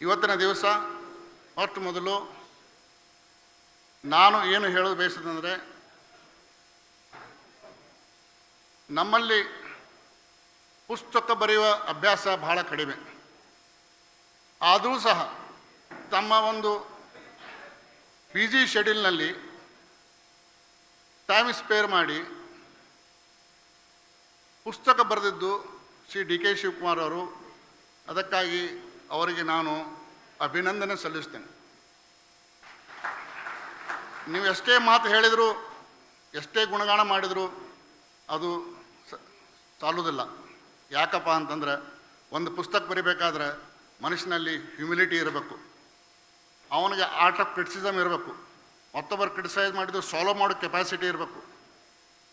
ಇವತ್ತಿನ ದಿವಸ ಮೊಟ್ಟ ಮೊದಲು ನಾನು ಏನು ಹೇಳೋದು ಬಯಸೋದಂದರೆ ನಮ್ಮಲ್ಲಿ ಪುಸ್ತಕ ಬರೆಯುವ ಅಭ್ಯಾಸ ಬಹಳ ಕಡಿಮೆ. ಆದರೂ ಸಹ ತಮ್ಮ ಒಂದು ಪಿ ಜಿ ಶೆಡ್ಯೂಲ್ನಲ್ಲಿ ಟೈಮ್ ಸ್ಪೇರ್ ಮಾಡಿ ಪುಸ್ತಕ ಬರೆದಿದ್ದು ಶ್ರೀ ಡಿ ಕೆ ಶಿವಕುಮಾರ್ ಅವರು. ಅದಕ್ಕಾಗಿ ಅವರಿಗೆ ನಾನು ಅಭಿನಂದನೆ ಸಲ್ಲಿಸ್ತೇನೆ. ನೀವು ಎಷ್ಟೇ ಮಾತು ಹೇಳಿದರೂ, ಎಷ್ಟೇ ಗುಣಗಾನ ಮಾಡಿದರೂ, ಅದು ಸಾಲುವುದಿಲ್ಲ. ಯಾಕಪ್ಪ ಅಂತಂದ್ರೆ, ಒಂದು ಪುಸ್ತಕ ಬರಿಬೇಕಾದ್ರೆ ಮನುಷ್ಯನಲ್ಲಿ ಹ್ಯುಮಿಲಿಟಿ ಇರಬೇಕು. ಅವನಿಗೆ ಆರ್ಟ್ ಆಫ್ ಕ್ರಿಟಿಸಿಸಮ್ ಇರಬೇಕು. ಮತ್ತೊಬ್ಬರು ಕ್ರಿಟಿಸೈಸ್ ಮಾಡಿದ್ರು ಸಾಲ್ವ್ ಮಾಡೋ ಕೆಪಾಸಿಟಿ ಇರಬೇಕು.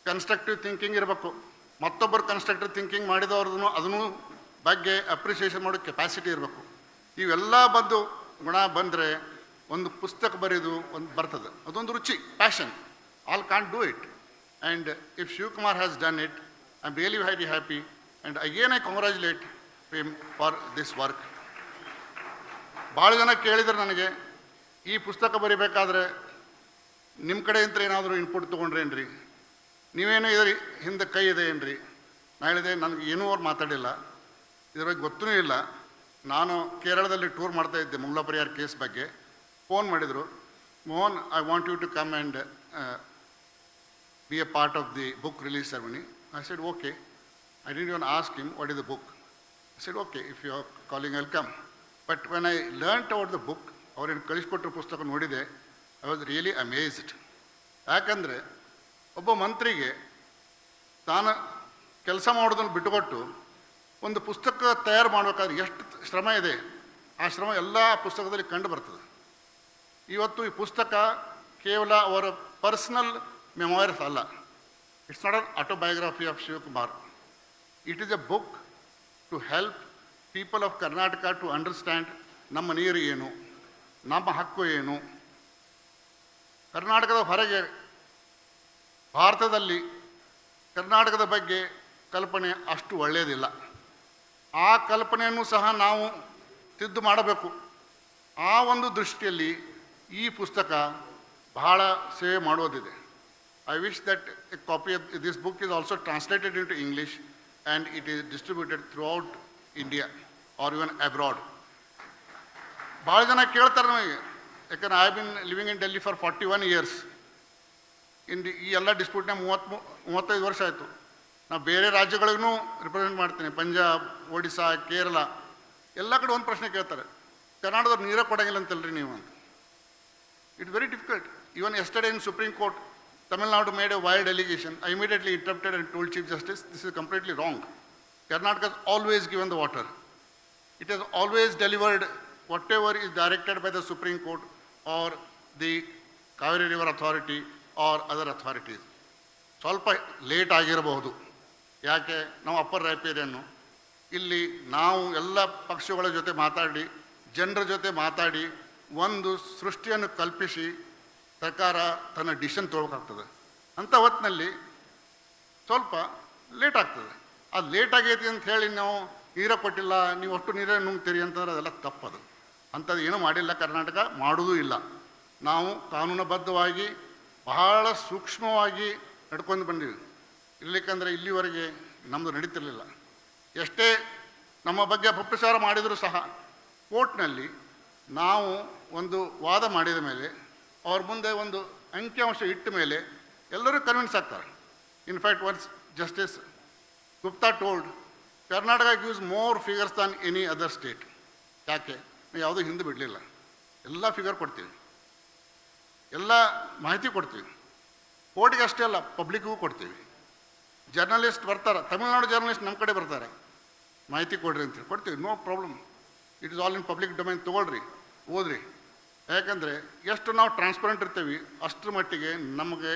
ಕನ್ಸ್ಟ್ರಕ್ಟಿವ್ ಥಿಂಕಿಂಗ್ ಇರಬೇಕು. ಮತ್ತೊಬ್ಬರು ಕನ್ಸ್ಟ್ರಕ್ಟಿವ್ ಥಿಂಕಿಂಗ್ ಮಾಡಿದವ್ರದ್ದು ಅದನ್ನು ಬಗ್ಗೆ ಅಪ್ರಿಸಿಯೇಷನ್ ಮಾಡೋ ಕೆಪಾಸಿಟಿ ಇರಬೇಕು. ಇವೆಲ್ಲ ಬಂದು ಗುಣ ಬಂದರೆ ಒಂದು ಪುಸ್ತಕ ಬರೆಯೋದು ಒಂದು ಬರ್ತದೆ. ಅದೊಂದು ರುಚಿ passion all can't do it and if Shivakumar has done it I am really very happy and again I congratulate him for this work ಭಾಳ ಜನ ಕೇಳಿದ್ರು ನನಗೆ, ಈ ಪುಸ್ತಕ ಬರಿಬೇಕಾದ್ರೆ ನಿಮ್ಮ ಕಡೆಯಿಂದ ಏನಾದರೂ ಇನ್ಪುಟ್ ತೊಗೊಂಡ್ರೇನ್ರಿ ನೀವೇನೋ ಇದ್ರಿ ಹಿಂದೆ ಕೈ ಇದೆ ಏನ್ರಿ? ನಾ ಹೇಳಿದೆ, ನನಗೆ ಏನೂ ಅವ್ರು ಮಾತಾಡಿಲ್ಲ. ಇದ್ರ ಬಗ್ಗೆ ಗೊತ್ತೂ ಇಲ್ಲ. ನಾನು ಕೇರಳದಲ್ಲಿ ಟೂರ್ ಮಾಡ್ತಾ ಇದ್ದೆ ಮಂಗಳ ಪರಿಹಾರ ಕೇಸ್ ಬಗ್ಗೆ. ಫೋನ್ ಮಾಡಿದರು, Mohan I want you to come and be a part of the book release ceremony I said okay I didn't even ask him what is the book I said okay if you are calling welcome but when I learn our the book ಅವ್ರೇನು ಕಳಿಸ್ಕೊಟ್ಟ ಪುಸ್ತಕ ನೋಡಿದೆ I was really amazed ಯಾಕಂದರೆ ಒಬ್ಬ ಮಂತ್ರಿಗೆ ತಾನು ಕೆಲಸ ಮಾಡೋದನ್ನು ಬಿಟ್ಟುಕೊಟ್ಟು ಒಂದು ಪುಸ್ತಕ ತಯಾರು ಮಾಡಬೇಕಾದ್ರೆ ಎಷ್ಟು ಶ್ರಮ ಇದೆ, ಆ ಶ್ರಮ ಎಲ್ಲ ಪುಸ್ತಕದಲ್ಲಿ ಕಂಡು ಬರ್ತದೆ. ಇವತ್ತು ಈ ಪುಸ್ತಕ ಕೇವಲ ಅವರ ಪರ್ಸನಲ್ ಮೆಮೊರೀಸ್ ಅಲ್ಲ, it's not an autobiography of Shivakumar. It is a book to help people of Karnataka to understand ನಮ್ಮ ನೀರು ಏನು, ನಮ್ಮ ಹಕ್ಕು ಏನು. ಕರ್ನಾಟಕದ ಹೊರಗೆ, ಭಾರತದಲ್ಲಿ ಕರ್ನಾಟಕದ ಬಗ್ಗೆ ಕಲ್ಪನೆ ಅಷ್ಟು ಒಳ್ಳೆಯದಿಲ್ಲ ಆ ಕಲ್ಪನೆಯನ್ನು ಸಹ ನಾವು ತಿದ್ದು ಮಾಡಬೇಕು. ಆ ಒಂದು ದೃಷ್ಟಿಯಲ್ಲಿ ಈ ಪುಸ್ತಕ ಬಹಳ ಸೇವೆ ಮಾಡೋದಿದೆ I wish that a copy of this book is also translated into English and it is distributed throughout India or even abroad ಭಾಳ ಜನ ಕೇಳ್ತಾರೆ ನನಗೆ ಯಾಕಂದ್ರೆ I been living in Delhi for forty one years in ಈ ಎಲ್ಲ ಡಿಸ್ಪ್ಯೂಟ್ನ ಮೂವತ್ತ್ ಮೂವತ್ತೈದು ವರ್ಷ ಆಯಿತು. ನಾವು ಬೇರೆ ರಾಜ್ಯಗಳಿಗೂ ರಿಪ್ರೆಸೆಂಟ್ ಮಾಡ್ತೀನಿ. ಪಂಜಾಬ್, ಒಡಿಶಾ, ಕೇರಳ, ಎಲ್ಲ ಕಡೆ ಒಂದು ಪ್ರಶ್ನೆ ಕೇಳ್ತಾರೆ. ಕರ್ನಾಟಕದವ್ರು ನೀರೇ ಕೊಡಂಗಿಲ್ಲ ಅಂತಲ್ರಿ ನೀವು ಅಂತ. It's very difficult even yesterday in supreme court Tamil Nadu made a wild allegation I immediately interrupted and told chief justice this is completely wrong Karnataka always given the water it always delivered whatever is directed by the supreme court or the Kaveri river authority or other authorities ಸ್ವಲ್ಪ late ಆಗಿರಬಹುದು. ಯಾಕೆ? ನಾವು upper ರೈಪೇರಿಯನ್ನು ಇಲ್ಲಿ ನಾವು ಎಲ್ಲ ಪಕ್ಷಗಳ ಜೊತೆ ಮಾತಾಡಿ, ಜನರ ಜೊತೆ ಮಾತಾಡಿ, ಒಂದು ಸೃಷ್ಟಿಯನ್ನು ಕಲ್ಪಿಸಿ ಸರ್ಕಾರ ತನ್ನ ಡಿಸಿಷನ್ ತೊಗೊಳಕಾಗ್ತದೆ ಅಂಥ ಹೊತ್ತಿನಲ್ಲಿ ಸ್ವಲ್ಪ ಲೇಟ್ ಆಗ್ತದೆ. ಅದು ಲೇಟ್ ಆಗೈತಿ ಅಂತ ಹೇಳಿ ನಾವು ನೀರ ಕೊಟ್ಟಿಲ್ಲ, ನೀವು ಅಷ್ಟು ನೀರೇ ನುಂಗ್ತೀರಿ ಅಂತಂದ್ರೆ ಅದೆಲ್ಲ ತಪ್ಪದು. ಅಂಥದ್ದು ಏನೂ ಮಾಡಿಲ್ಲ ಕರ್ನಾಟಕ ಮಾಡುವುದೂ ಇಲ್ಲ. ನಾವು ಕಾನೂನುಬದ್ಧವಾಗಿ ಬಹಳ ಸೂಕ್ಷ್ಮವಾಗಿ ನಡ್ಕೊಂಡು ಬಂದೀವಿ. ಇರ್ಲಿಕ್ಕಂದ್ರೆ ಇಲ್ಲಿವರೆಗೆ ನಮ್ಮದು ನಡೀತಿರಲಿಲ್ಲ. ಎಷ್ಟೇ ನಮ್ಮ ಬಗ್ಗೆ ಅಪಪ್ರಚಾರ ಮಾಡಿದರೂ ಸಹ ಕೋರ್ಟ್ನಲ್ಲಿ ನಾವು ಒಂದು ವಾದ ಮಾಡಿದ ಮೇಲೆ, ಅವ್ರ ಮುಂದೆ ಒಂದು ಅಂಕಿಅಂಶ ಇಟ್ಟ ಮೇಲೆ ಎಲ್ಲರೂ ಕನ್ವಿನ್ಸ್ ಆಗ್ತಾರೆ. In fact once justice Gupta told Karnataka gives more figures than any other state ಯಾಕೆ? ನಾವು ಯಾವುದೂ ಹಿಂದೆ ಬಿಡಲಿಲ್ಲ. ಎಲ್ಲ ಫಿಗರ್ ಕೊಡ್ತೀವಿ. ಎಲ್ಲ ಮಾಹಿತಿ ಕೊಡ್ತೀವಿ. ಕೋರ್ಟಿಗೆ ಅಷ್ಟೇ ಅಲ್ಲ ಪಬ್ಲಿಕ್ಗೂ ಕೊಡ್ತೀವಿ. ಜರ್ನಲಿಸ್ಟ್ ಬರ್ತಾರೆ, ತಮಿಳ್ನಾಡು ಜರ್ನಲಿಸ್ಟ್ ನಮ್ಮ ಕಡೆ ಬರ್ತಾರೆ. ಮಾಹಿತಿ ಕೊಡ್ರಿ ಅಂತೇಳಿ ಕೊಡ್ತೀವಿ, no problem. It is all in public domain ತೊಗೊಳ್ರಿ, ಓದ್ರಿ. ಯಾಕಂದರೆ ಎಷ್ಟು ನಾವು ಟ್ರಾನ್ಸ್ಪರೆಂಟ್ ಇರ್ತೀವಿ, ಅಷ್ಟರ ಮಟ್ಟಿಗೆ ನಮಗೆ,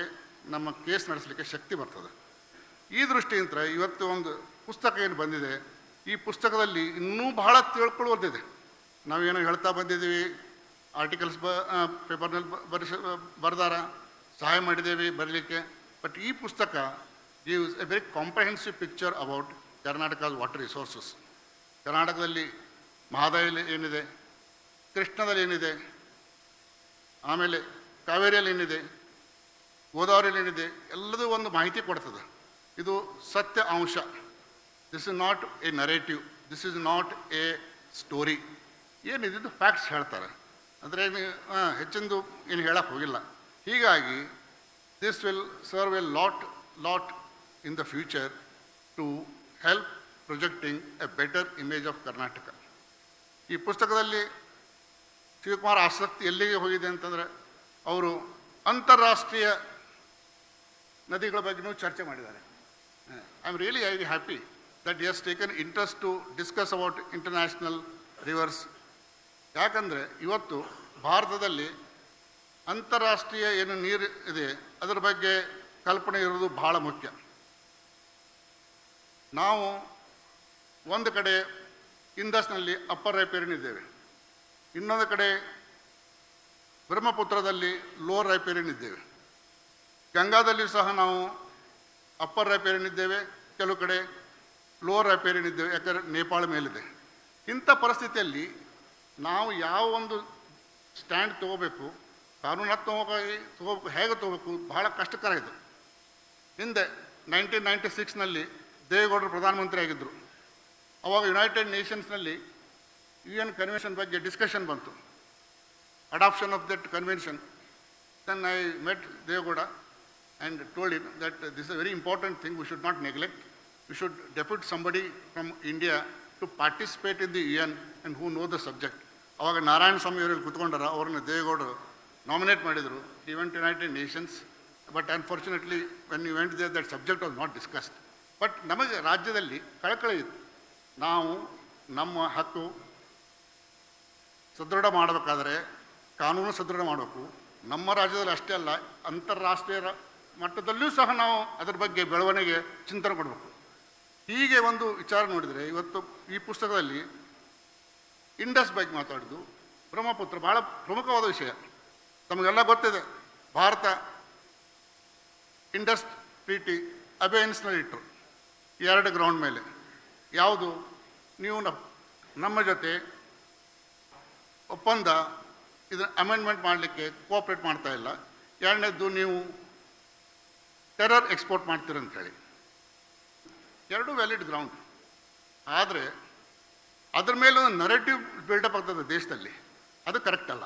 ನಮ್ಮ ಕೇಸ್ ನಡೆಸಲಿಕ್ಕೆ ಶಕ್ತಿ ಬರ್ತದೆ. ಈ ದೃಷ್ಟಿಯಿಂದ ಇವತ್ತು ಒಂದು ಪುಸ್ತಕ ಏನು ಬಂದಿದೆ, ಈ ಪುಸ್ತಕದಲ್ಲಿ ಇನ್ನೂ ಬಹಳ ತಿಳ್ಕೊಳ್ಳುವಂತಿದೆ ನಾವೇನೋ ಹೇಳ್ತಾ ಬಂದಿದ್ದೀವಿ ಆರ್ಟಿಕಲ್ಸ್ ಬ ಪೇಪರ್ನಲ್ಲಿ ಬರೆಸ ಬರ್ದಾರ, ಸಹಾಯ ಮಾಡಿದ್ದೇವೆ ಬರಲಿಕ್ಕೆ. ಬಟ್ ಈ ಪುಸ್ತಕ gives a very comprehensive picture about ಕರ್ನಾಟಕದ ವಾಟರ್ ರಿಸೋರ್ಸಸ್ ಕರ್ನಾಟಕದಲ್ಲಿ ಮಹದಾಯಿ ಏನಿದೆ ಕೃಷ್ಣದಲ್ಲಿ ಏನಿದೆ, ಆಮೇಲೆ ಕಾವೇರಿಯಲ್ಲಿ ಏನಿದೆ ಗೋದಾವರಿಯಲ್ಲಿ ಏನಿದೆ, ಎಲ್ಲದೂ ಒಂದು ಮಾಹಿತಿ ಕೊಡ್ತದೆ. ಇದು ಸತ್ಯ ಅಂಶ. This is not a narrative this is not a story ಏನಿದ್ದು facts ಹೇಳ್ತಾರೆ. ಅಂದರೆ ಹೆಚ್ಚಿಂದು ಏನು ಹೇಳಕ್ಕೆ ಹೋಗಿಲ್ಲ. ಹೀಗಾಗಿ this will serve a lot lot in the future to help projecting a better image of Karnataka ಈ ಪುಸ್ತಕದಲ್ಲಿ ಶಿವಕುಮಾರ್ ಆಸಕ್ತಿ ಎಲ್ಲಿಗೆ ಹೋಗಿದೆ ಅಂತಂದರೆ, ಅವರು ಅಂತಾರಾಷ್ಟ್ರೀಯ ನದಿಗಳ ಬಗ್ಗೆನೂ ಚರ್ಚೆ ಮಾಡಿದ್ದಾರೆ. I am really I happy that he's taken interest to discuss about international rivers ಯಾಕಂದರೆ ಇವತ್ತು ಭಾರತದಲ್ಲಿ ಅಂತಾರಾಷ್ಟ್ರೀಯ ಏನು ನೀರು ಇದೆ, ಅದರ ಬಗ್ಗೆ ಕಲ್ಪನೆ ಇರೋದು ಭಾಳ ಮುಖ್ಯ. ನಾವು ಒಂದು ಕಡೆ ಇಂದಸ್ನಲ್ಲಿ ಅಪ್ಪರ್ ರೈಪೇರಿನ್ ಇದ್ದೇವೆ ಇನ್ನೊಂದು ಕಡೆ ಬ್ರಹ್ಮಪುತ್ರದಲ್ಲಿ ಲೋವರ್ ರೈಪೇರಿನ್ ಇದ್ದೇವೆ ಗಂಗಾದಲ್ಲಿ ಸಹ ನಾವು ಅಪ್ಪರ್ ರೈಪೇರಿನ್ ಇದ್ದೇವೆ ಕೆಲವು ಕಡೆ ಲೋವರ್ ರೈಪೇರಿನ್ ಇದ್ದೇವೆ ಯಾಕಂದರೆ ನೇಪಾಳ ಮೇಲಿದೆ. ಇಂಥ ಪರಿಸ್ಥಿತಿಯಲ್ಲಿ ನಾವು ಯಾವ ಒಂದು ಸ್ಟ್ಯಾಂಡ್ ತಗೋಬೇಕು ಕಾನೂನಾತ್ಮಕವಾಗಿ ತಗೋಬೇಕು ಹೇಗೆ ತಗೋಬೇಕು, ಬಹಳ ಕಷ್ಟಕರ ಇದು. ಹಿಂದೆ ನೈನ್ಟೀನ್ ನೈಂಟಿ ಸಿಕ್ಸ್ನಲ್ಲಿ ದೇವೇಗೌಡರು ಪ್ರಧಾನಮಂತ್ರಿ ಆಗಿದ್ದರು ಅವಾಗ ಯುನೈಟೆಡ್ ನೇಷನ್ಸ್ನಲ್ಲಿ ಯು ಎನ್ ಕನ್ವೆನ್ಷನ್ ಬಗ್ಗೆ ಡಿಸ್ಕಷನ್ ಬಂತು. Adoption of that convention then I met Deve Gowda and told in that this a very important thing we should not neglect we should depute somebody from India to participate in the U N and who know the subject ಅವಾಗ ನಾರಾಯಣ ಸ್ವಾಮಿ ಅವರಲ್ಲಿ ಕುತ್ಕೊಂಡಾರ, ಅವ್ರನ್ನ ದೇವೇಗೌಡರು nominate ಮಾಡಿದರು. Event united nations but unfortunately when you went there that subject was not discussed but ನಮಗೆ ರಾಜ್ಯದಲ್ಲಿ ಕಳಕಳಿ ಇತ್ತು. ನಾವು ನಮ್ಮ ಹಕ್ಕು ಸದೃಢ ಮಾಡಬೇಕಾದ್ರೆ ಕಾನೂನು ಸದೃಢ ಮಾಡಬೇಕು. ನಮ್ಮ ರಾಜ್ಯದಲ್ಲಿ ಅಷ್ಟೇ ಅಲ್ಲ, ಅಂತಾರಾಷ್ಟ್ರೀಯ ಮಟ್ಟದಲ್ಲಿಯೂ ಸಹ ನಾವು ಅದರ ಬಗ್ಗೆ ಬೆಳವಣಿಗೆ ಚಿಂತನೆ ಕೊಡಬೇಕು. ಹೀಗೆ ಒಂದು ವಿಚಾರ ನೋಡಿದರೆ ಇವತ್ತು ಈ ಪುಸ್ತಕದಲ್ಲಿ ಇಂಡಸ್ ಬಗ್ಗೆ ಮಾತಾಡಿದ್ದು ಬ್ರಹ್ಮಪುತ್ರ ಭಾಳ ಪ್ರಮುಖವಾದ ವಿಷಯ. ತಮಗೆಲ್ಲ ಗೊತ್ತಿದೆ, ಭಾರತ ಇಂಡಸ್ ಟ್ರೀಟಿ ಅಬೇನ್ಸ್ನಲ್ಲಿ ಇಟ್ಟರು ಎರಡು ಗ್ರೌಂಡ್ ಮೇಲೆ. ಯಾವುದು? ನೀವು ನಮ್ಮ ಜೊತೆ ಒಪ್ಪಂದ ಇದನ್ನ ಅಮೆಂಡ್ಮೆಂಟ್ ಮಾಡಲಿಕ್ಕೆ ಕೋಆಪ್ರೇಟ್ ಮಾಡ್ತಾ ಇಲ್ಲ. ಎರಡನೇದ್ದು ನೀವು ಟೆರರ್ ಎಕ್ಸ್ಪೋರ್ಟ್ ಮಾಡ್ತೀರಂತ ಹೇಳಿ. ಎರಡೂ ವ್ಯಾಲಿಡ್ ಗ್ರೌಂಡ್ ಆದರೆ ಅದ್ರ ಮೇಲೆ ಒಂದು ನರೇಟಿವ್ ಬಿಲ್ಡಪ್ ಆಗ್ತದೆ ದೇಶದಲ್ಲಿ. ಅದು ಕರೆಕ್ಟ್ ಅಲ್ಲ.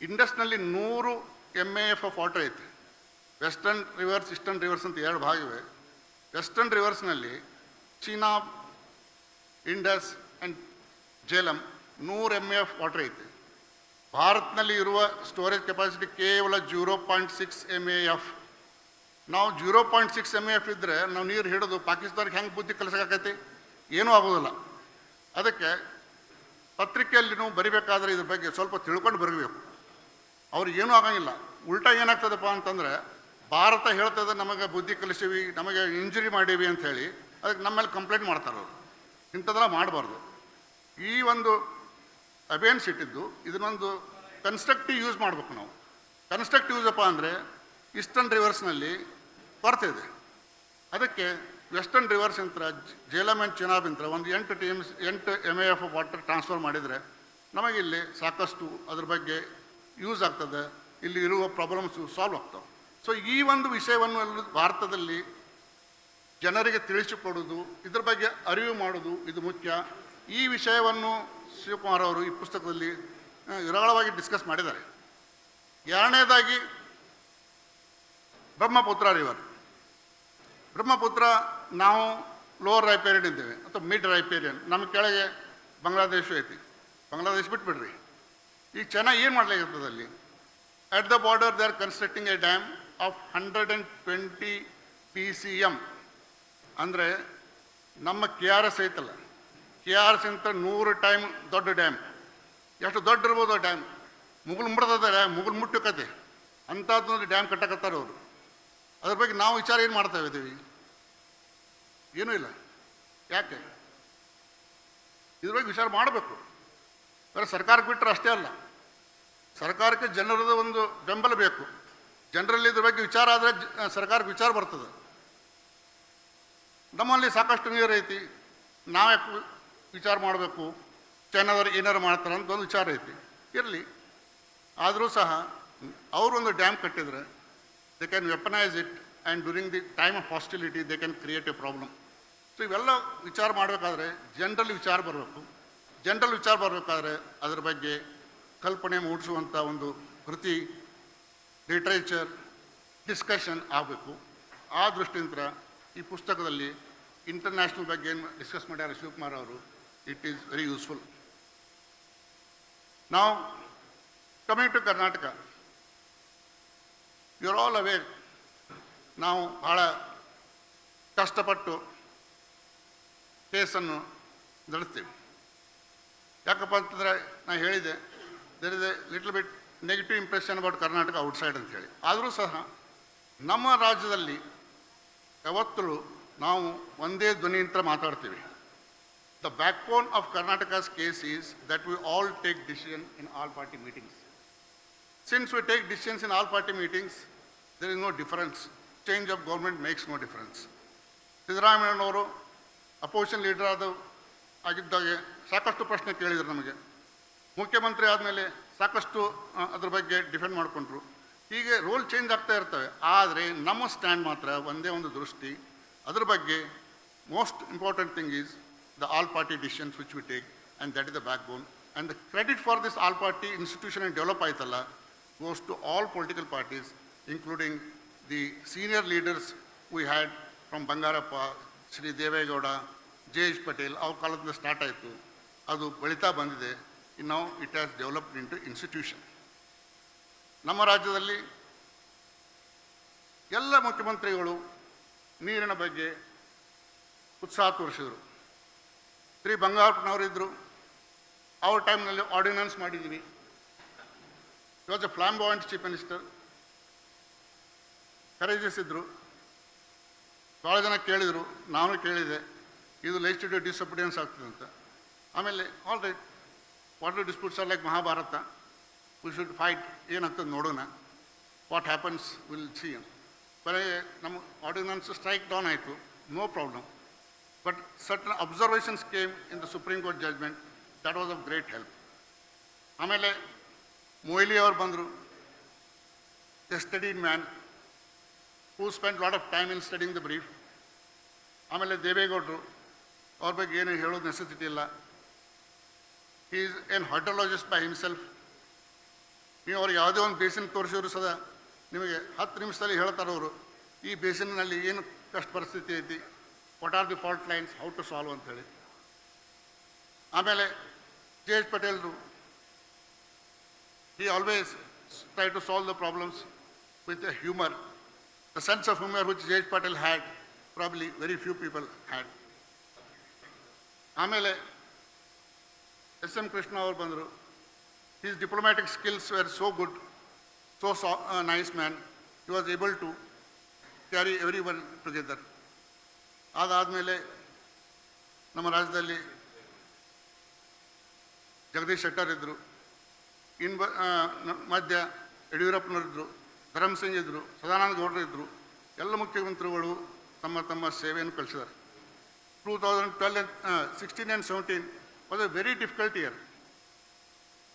ಇಂಡಸ್ನಲ್ಲಿ ನೂರು M A F of water ಐತೆ. ವೆಸ್ಟರ್ನ್ ರಿವರ್ಸ್ ಈಸ್ಟರ್ನ್ ರಿವರ್ಸ್ ಅಂತ ಎರಡು ಭಾಗ ಇವೆ. ವೆಸ್ಟರ್ನ್ ರಿವರ್ಸ್ನಲ್ಲಿ ಚೀನಾ ಇಂಡಸ್ ಆ್ಯಂಡ್ ಜೇಲಂ ನೂರು ಎಂ ಎಫ್ ವಾಟರ್ ಐತೆ. ಭಾರತ್ನಲ್ಲಿ ಇರುವ ಸ್ಟೋರೇಜ್ ಕೆಪಾಸಿಟಿ ಕೇವಲ zero point six M A F ನಾವು zero point six M F ಇದ್ದರೆ ನಾವು ನೀರು ಹಿಡಿದು ಪಾಕಿಸ್ತಾನಕ್ಕೆ ಹೆಂಗೆ ಬುದ್ಧಿ ಕಲಿಸೋಕ್ಕಾಗೈತಿ ಏನೂ ಆಗೋದಿಲ್ಲ. ಅದಕ್ಕೆ ಪತ್ರಿಕೆಯಲ್ಲಿ ನೀವು ಬರಿಬೇಕಾದ್ರೆ ಇದ್ರ ಬಗ್ಗೆ ಸ್ವಲ್ಪ ತಿಳ್ಕೊಂಡು ಬರಬೇಕು. ಅವ್ರಿಗೆ ಏನೂ ಆಗಂಗಿಲ್ಲ. ಉಲ್ಟಾ ಏನಾಗ್ತದಪ್ಪ ಅಂತಂದರೆ ಭಾರತ ಹೇಳ್ತದೆ, ನಮಗೆ ಬುದ್ಧಿ ಕಲಿಸೀವಿ, ನಮಗೆ ಇಂಜುರಿ ಮಾಡೀವಿ ಅಂತ ಹೇಳಿ, ಅದಕ್ಕೆ ನಮ್ಮ ಮೇಲೆ ಕಂಪ್ಲೇಂಟ್ ಮಾಡ್ತಾರೆ ಅವರು. ಇಂಥದ್ದೆಲ್ಲ ಮಾಡಬಾರ್ದು. ಈ ಒಂದು ಅಬೇನ್ಸ್ ಇಟ್ಟಿದ್ದು, ಇದನ್ನೊಂದು ಕನ್ಸ್ಟ್ರಕ್ಟಿವ್ ಯೂಸ್ ಮಾಡಬೇಕು ನಾವು. ಕನ್ಸ್ಟ್ರಕ್ಟಿವ್ ಯೂಸಪ್ಪ ಅಂದರೆ ಈಸ್ಟರ್ನ್ ರಿವರ್ಸ್ನಲ್ಲಿ ಬರ್ತಿದೆ ಅದಕ್ಕೆ ವೆಸ್ಟರ್ನ್ ರಿವರ್ಸ್ ಯಂತ್ರ ಜೇಲಮ್ ಆ್ಯಂಡ್ ಚಿನಾಬ್ ಯಂತ್ರ, ಒಂದು ಎಂಟು ಟೀಮ್ಸ್ ಎಂಟು ಎಂ ಎಫ್ ವಾಟರ್ ಟ್ರಾನ್ಸ್ಫರ್ ಮಾಡಿದರೆ, ನಮಗಿಲ್ಲಿ ಸಾಕಷ್ಟು ಅದ್ರ ಬಗ್ಗೆ ಯೂಸ್ ಆಗ್ತದೆ. ಇಲ್ಲಿ ಇರುವ ಪ್ರಾಬ್ಲಮ್ಸು ಸಾಲ್ವ್ ಆಗ್ತವೆ. ಸೊ ಈ ಒಂದು ವಿಷಯವನ್ನು ಭಾರತದಲ್ಲಿ ಜನರಿಗೆ ತಿಳಿಸಿಕೊಡೋದು, ಇದ್ರ ಬಗ್ಗೆ ಅರಿವು ಮಾಡೋದು ಇದು ಮುಖ್ಯ. ಈ ವಿಷಯವನ್ನು ಶಿವಕುಮಾರ್ ಅವರು ಈ ಪುಸ್ತಕದಲ್ಲಿ ವಿರಾಳವಾಗಿ ವಿರಳವಾಗಿ ಡಿಸ್ಕಸ್ ಮಾಡಿದ್ದಾರೆ. ಎರಡನೇದಾಗಿ ಬ್ರಹ್ಮಪುತ್ರ ರಿವರ್ ಬ್ರಹ್ಮಪುತ್ರ ನಾವು ಲೋವರ್ ರೈಪೇರಿಯನ್ ಇದ್ದೇವೆ, ಅಥವಾ ಮಿಡ್ ರೈಪೇರಿಯನ್ ನಮ್ಮ ಕೆಳಗೆ ಬಾಂಗ್ಲಾದೇಶ ಐತಿ. ಬಾಂಗ್ಲಾದೇಶ ಬಿಟ್ಬಿಡ್ರಿ. ಈಗ ಚೆನ್ನಾಗಿ ಏನು ಮಾಡ್ಲಿಕ್ಕೆ ಅಲ್ಲಿ? At the border they are constructing a dam of hundred and twenty P C M ಅಂದರೆ ನಮ್ಮ ಕೆ ಆರ್ ಎಸ್ ಐತಲ್ಲ ಕೆ ಆರ್ ಎಸ್ ಅಂತ ನೂರು ಟೈಮ್ ದೊಡ್ಡ ಡ್ಯಾಮ್ ಎಷ್ಟು ದೊಡ್ಡ ಇರ್ಬೋದು ಆ ಡ್ಯಾಮ್ ಮುಗುಲು ಮುಡ್ದದ ಡ್ಯಾಮ್ ಮುಗುಲ್ ಮುಟ್ಟಕತೆ ಅಂಥದ್ದೊಂದು ಡ್ಯಾಮ್ ಕಟ್ಟಕತ್ತಾರೆ ಅವರು. ಅದ್ರ ಬಗ್ಗೆ ನಾವು ವಿಚಾರ ಏನು ಮಾಡ್ತಾ ಇದ್ದೀವಿ? ಏನೂ ಇಲ್ಲ. ಯಾಕೆ? ಇದ್ರ ಬಗ್ಗೆ ವಿಚಾರ ಮಾಡಬೇಕು. ಬೇರೆ ಸರ್ಕಾರಕ್ಕೆ ಬಿಟ್ಟರೆ ಅಷ್ಟೇ ಅಲ್ಲ. ಸರ್ಕಾರಕ್ಕೆ ಜನರದ ಒಂದು ಬೆಂಬಲ ಬೇಕು. ಜನರಲ್ಲಿ ಇದ್ರ ಬಗ್ಗೆ ವಿಚಾರ ಆದರೆ ಸರ್ಕಾರಕ್ಕೆ ವಿಚಾರ ಬರ್ತದೆ. ನಮ್ಮಲ್ಲಿ ಸಾಕಷ್ಟು ನೀರು ಐತಿ, ನಾವು ವಿಚಾರ ಮಾಡಬೇಕು ಚೈನಾದವ್ರು ಏನಾರು ಮಾಡ್ತಾರೆ ಅಂತ ಒಂದು ವಿಚಾರ ಐತಿ. ಇರಲಿ. ಆದರೂ ಸಹ ಅವರೊಂದು ಡ್ಯಾಮ್ ಕಟ್ಟಿದ್ರೆ they can weaponise it and during the time of hostility they can create a problem so ಇವೆಲ್ಲ ವಿಚಾರ ಮಾಡಬೇಕಾದ್ರೆ ಜನರಲ್ ವಿಚಾರ ಬರಬೇಕು. ಜನರಲ್ ವಿಚಾರ ಬರಬೇಕಾದ್ರೆ ಅದರ ಬಗ್ಗೆ ಕಲ್ಪನೆ ಮೂಡಿಸುವಂಥ ಒಂದು ಕೃತಿ ಲಿಟ್ರೇಚರ್ ಡಿಸ್ಕಷನ್ ಆಗಬೇಕು. ಆ ದೃಷ್ಟಿಯಿಂದ ಈ ಪುಸ್ತಕದಲ್ಲಿ ಇಂಟರ್ನ್ಯಾಷನಲ್ ಬಗ್ಗೆ ಏನು ಡಿಸ್ಕಸ್ ಮಾಡ್ಯಾರ ಶಿವಕುಮಾರ್ ಅವರು, ಇಟ್ ಈಸ್ ವೆರಿ ಯೂಸ್ಫುಲ್. ನಾವು coming to Karnataka you are all aware ನಾವು ಭಾಳ ಕಷ್ಟಪಟ್ಟು ಕೇಸನ್ನು ನಡೆಸ್ತೀವಿ. ಯಾಕಪ್ಪ ಅಂತಂದರೆ ನಾನು ಹೇಳಿದೆ there is a little bit negative impression about Karnataka outside ಅಂತ ಹೇಳಿ. ಆದರೂ ಸಹ ನಮ್ಮ ರಾಜ್ಯದಲ್ಲಿ ಯಾವತ್ತೂ ನಾವು ಒಂದೇ ಧ್ವನಿಯಂತ್ರ ಮಾತಾಡ್ತೀವಿ. The backbone of Karnataka's case is that we all take decision in all party meetings since we take decisions in all party meetings there is no difference change of government makes no difference ಸಿದ್ದರಾಮಯ್ಯನವರು opposition leader ಆದ, ಆಗಿದ್ದಾಗೆ ಸಾಕಷ್ಟು ಪ್ರಶ್ನೆ ಕೇಳಿದರು ನಮಗೆ. ಮುಖ್ಯಮಂತ್ರಿ ಆದಮೇಲೆ ಸಾಕಷ್ಟು ಅದ್ರ ಬಗ್ಗೆ ಡಿಫೆಂಡ್ ಮಾಡಿಕೊಂಡ್ರು. ಹೀಗೆ ರೋಲ್ ಚೇಂಜ್ ಆಗ್ತಾ ಇರ್ತವೆ. ಆದರೆ ನಮ್ಮ ಸ್ಟ್ಯಾಂಡ್ ಮಾತ್ರ ಒಂದೇ ಒಂದು ದೃಷ್ಟಿ. ಅದ್ರ ಬಗ್ಗೆ most important thing is the all party decisions which we take and that is the backbone and the credit for this all party institution develop ಆಯ್ತಲ್ಲ goes to all political parties including the senior leaders we had from Bangarappa Shri Deve Gowda J H Patel ಅವ್ರ ಕಾಲದಿಂದ start ಆಯಿತು. ಅದು ಬೆಳೀತಾ ಬಂದಿದೆ. ನಾವು it has developed into institution ನಮ್ಮ ರಾಜ್ಯದಲ್ಲಿ ಎಲ್ಲ ಮುಖ್ಯಮಂತ್ರಿಗಳು ನೀರಿನ ಬಗ್ಗೆ ಉತ್ಸಾಹ ತೋರಿಸಿದರು. ಶ್ರೀ ಬಂಗಾರಪ್ಪನವರಿದ್ದರು ಅವ್ರ ಟೈಮ್ನಲ್ಲಿ ಆರ್ಡಿನೆನ್ಸ್ ಮಾಡಿದ್ದೀವಿ was a flamboyant chief minister ಖರೀದಿಸಿದ್ರು. ಭಾಳ ಜನ ಕೇಳಿದರು. ನಾನು ಕೇಳಿದೆ. ಇದು ಲೆಜಿಸ್ಲೇಟಿವ್ ಡಿಸಪಿಡೆನ್ಸ್ ಆಗ್ತದೆ ಅಂತ. ಆಮೇಲೆ all right water disputes are like Mahabharata we should fight ಏನಾಗ್ತದೆ ನೋಡೋಣ. ವಾಟ್ ಹ್ಯಾಪನ್ಸ್ ವಿಲ್ ಸಿ ಬರೀ ನಮ್ಮ ಆರ್ಡಿನೆನ್ಸ್ ಸ್ಟ್ರೈಕ್ ಡೌನ್ ಆಯಿತು. No problem but certain observations came in the Supreme Court judgment that was a great help ಆಮೇಲೆ ಮೊಯ್ಲಿ ಅವರು ಬಂದರು. A study man who spend lot of time in studying the brief ಆಮೇಲೆ ದೇವೇಗೌಡರು, ಅವ್ರ ಬಗ್ಗೆ ಏನು ಹೇಳೋದು ನೆಸೆಸಿಟಿ ಇಲ್ಲ. ಈಸ್ ಏನ್ ಹೈಡ್ರಾಲಜಿಸ್ಟ್ ಬೈ ಹಿಮ್ಸೆಲ್ಫ್ ನೀವು ಅವ್ರಿಗೆ ಯಾವುದೇ ಒಂದು ಬೇಸಿನ್ ತೋರಿಸಿದ್ರು ಸದಾ ನಿಮಗೆ ಹತ್ತು ನಿಮಿಷದಲ್ಲಿ ಹೇಳ್ತಾರೆ ಅವರು, ಈ ಬೇಸಿನ್ನಲ್ಲಿ ಏನು ಕಷ್ಟ ಪರಿಸ್ಥಿತಿ ಐತಿ what are the fault lines how to solve ಅಂತೇಳಿ ಆಮೇಲೆ ಜೆ ಎಚ್ ಪಟೇಲ್ರು ಈ always try to solve the problems with a humour the sense of humour which J H Patel had probably very few people had ಆಮೇಲೆ S M Krishna ಅವರು ಬಂದರು. He's diplomatic skills were so good so saw nice man he was able to carry everyone together ಅದಾದಮೇಲೆ ನಮ್ಮ ರಾಜ್ಯದಲ್ಲಿ ಜಗದೀಶ್ ಶೆಟ್ಟರ್ ಇದ್ದರು ಇನ್ ಬ ಮಧ್ಯ ಯಡಿಯೂರಪ್ಪನವರಿದ್ದರು ಧರಮ್ ಸಿಂಗ್ ಇದ್ದರು ಸದಾನಂದ ಗೌಡರು ಇದ್ದರು ಎಲ್ಲ ಮುಖ್ಯಮಂತ್ರಿಗಳು ತಮ್ಮ ತಮ್ಮ ಸೇವೆಯನ್ನು ಕಳಿಸಿದ್ದಾರೆ. Two thousand twelve sixteen and seventeen was a very difficult year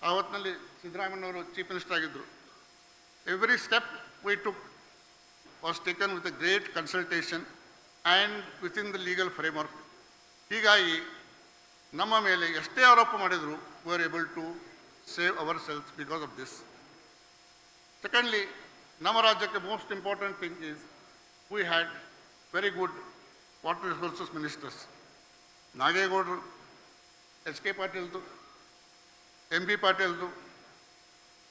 ಆ ಹೊತ್ತಿನಲ್ಲಿ ಸಿದ್ದರಾಮಯ್ಯನವರು ಚೀಫ್ ಮಿನಿಸ್ಟರ್ ಆಗಿದ್ದರು every step we took was taken with a great consultation and within the legal framework ಹೀಗಾಗಿ ನಮ್ಮ ಮೇಲೆ ಎಷ್ಟೇ ಆರೋಪ ಮಾಡಿದರೂ we are able to save ourselves because of this secondly ನಮ್ಮ ರಾಜ್ಯಕ್ಕೆ most important thing is we had very good water resources ministers ನಾಗೇಗೌಡರು H K ಪಾಟೀಲ್ದು, M B ಪಾಟೀಲ್ದು,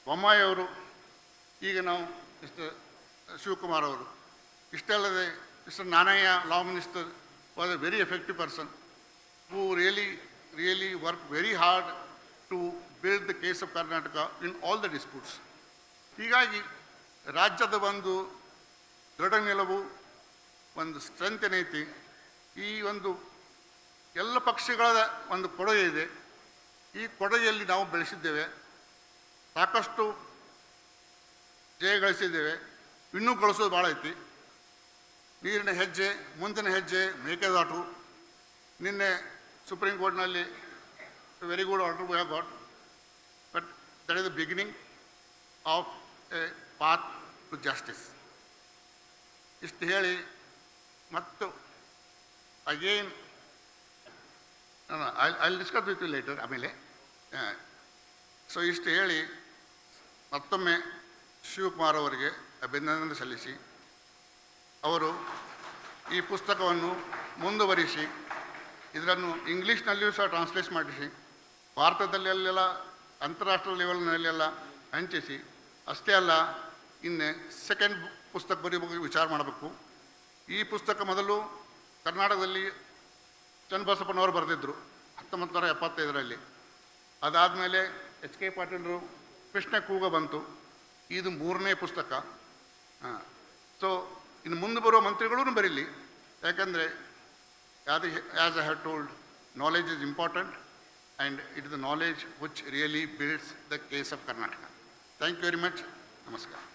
ಬೊಮ್ಮಾಯಿ ಅವರು, ಈಗ ನಾವು ಮಿಸ್ಟರ್ ಶಿವಕುಮಾರ್ ಅವರು. ಇಷ್ಟಲ್ಲದೆ mister Nanayya, law minister, was a very effective person. Who really really work very hard to build the case of Karnataka in all the disputes. ಹೀಗಾಗಿ ರಾಜ್ಯದ ಒಂದು ದೃಢ ನಿಲುವು, ಒಂದು ಸ್ಟ್ರೆಂತ್ ಏನೈತಿ, ಈ ಒಂದು ಎಲ್ಲ ಪಕ್ಷಗಳ ಒಂದು ಕೊಡುಗೆ ಇದೆ. ಈ ಕೊಡುಗೆಯಲ್ಲಿ ನಾವು ಬೆಳೆಸಿದ್ದೇವೆ. ಸಾಕಷ್ಟು ಜಯ ಗಳಿಸಿದ್ದೇವೆ. ಇನ್ನೂ ಗಳಿಸೋದು ಭಾಳ ಐತಿ. ನೀರಿನ ಹೆಜ್ಜೆ, ಮುಂದಿನ ಹೆಜ್ಜೆ, ಮೇಕೆದಾಟು. ನಿನ್ನೆ ಸುಪ್ರೀಂ ಕೋರ್ಟ್ನಲ್ಲಿ very good order we have got but that is the beginning of a path to justice ಇಷ್ಟು ಹೇಳಿ ಮತ್ತು again I discuss with you later ಆಮೇಲೆ ಸೊ ಇಷ್ಟು ಹೇಳಿ, ಮತ್ತೊಮ್ಮೆ ಶಿವಕುಮಾರ್ ಅವರಿಗೆ ಅಭಿನಂದನೆ ಸಲ್ಲಿಸಿ, ಅವರು ಈ ಪುಸ್ತಕವನ್ನು ಮುಂದುವರಿಸಿ ಇದನ್ನು ಇಂಗ್ಲೀಷ್ನಲ್ಲಿಯೂ ಸಹ ಟ್ರಾನ್ಸ್ಲೇಟ್ ಮಾಡಿಸಿ, ಭಾರತದಲ್ಲೆಲ್ಲ, ಅಂತಾರಾಷ್ಟ್ರೀಯ ಲೆವೆಲ್ನಲ್ಲೆಲ್ಲ ಹಂಚಿಸಿ, ಅಷ್ಟೇ ಅಲ್ಲ, ಇನ್ನೇ ಸೆಕೆಂಡ್ ಪುಸ್ತಕ ಬರೀ ವಿಚಾರ ಮಾಡಬೇಕು. ಈ ಪುಸ್ತಕ ಮೊದಲು ಕರ್ನಾಟಕದಲ್ಲಿ ಚನ್ನಬಸಪ್ಪನವರು ಬರೆದಿದ್ದರು ಹತ್ತೊಂಬತ್ತು ನೂರ ಎಪ್ಪತ್ತೈದರಲ್ಲಿ. ಅದಾದಮೇಲೆ ಎಚ್ ಕೆ ಪಾಟೀಲರು ಕೃಷ್ಣ ಕೂಗ ಬಂತು. ಇದು ಮೂರನೇ ಪುಸ್ತಕ. ಹಾಂ. ಸೊ ಇನ್ನು ಮುಂದೆ ಬರುವ ಮಂತ್ರಿಗಳೂ ಬರೀಲಿ. ಯಾಕಂದರೆ ಯಾವುದು as I have told knowledge is important and it the knowledge which really builds the case of Karnataka thank you very much ನಮಸ್ಕಾರ